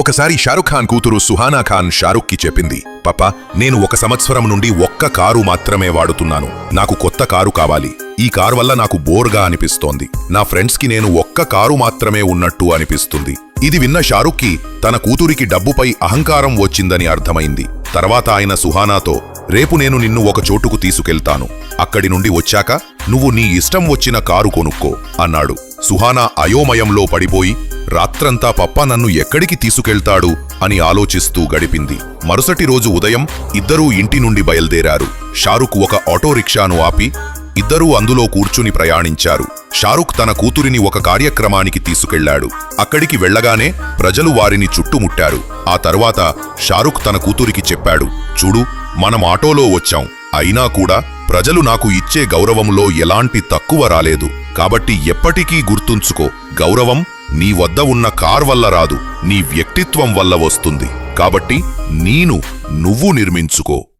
ఒకసారి షారుఖ్ ఖాన్ కూతురు సుహానా ఖాన్ షారుఖ్కి చెప్పింది పాప నేను ఒక సంవత్సరం నుండి ఒక్క కారు మాత్రమే వాడుతున్నాను. నాకు కొత్త కారు కావాలి. ఈ కారు వల్ల నాకు బోర్గా అనిపిస్తోంది. నా ఫ్రెండ్స్కి నేను ఒక్క కారు మాత్రమే ఉన్నట్టు అనిపిస్తుంది. ఇది విన్న షారుఖ్కి తన కూతురికి డబ్బుపై అహంకారం వచ్చిందని అర్థమైంది. తర్వాత ఆయన సుహానాతో రేపు నేను నిన్ను ఒక చోటుకు తీసుకెళ్తాను. అక్కడి నుండి వచ్చాక నువ్వు నీ ఇష్టం వచ్చిన కారు కొనుక్కో అన్నాడు. సుహానా అయోమయంలో పడిపోయి రాత్రంతా పప్ప నన్ను ఎక్కడికి తీసుకెళ్తాడు అని ఆలోచిస్తూ గడిపింది. మరుసటి రోజు ఉదయం ఇద్దరూ ఇంటి నుండి బయల్దేరారు. షారుఖ్ ఒక ఆటో రిక్షాను ఆపి ఇద్దరూ అందులో కూర్చుని ప్రయాణించారు. షారుఖ్ తన కూతురిని ఒక కార్యక్రమానికి తీసుకెళ్ళాడు. అక్కడికి వెళ్ళగానే ప్రజలు వారిని చుట్టుముట్టారు. ఆ తర్వాత షారుఖ్ తన కూతురికి చెప్పాడు చూడు మనం ఆటోలో వచ్చాం. అయినా కూడా ప్రజలు నాకు ఇచ్చే గౌరవంలో ఎలాంటి తక్కువ రాలేదు. కాబట్టి ఎప్పటికీ గుర్తుంచుకో గౌరవం నీ వద్ద ఉన్న కార్ వల్ల రాదు నీ వ్యక్తిత్వం వల్ల వస్తుంది. కాబట్టి నీను నువ్వు నిర్మించుకో.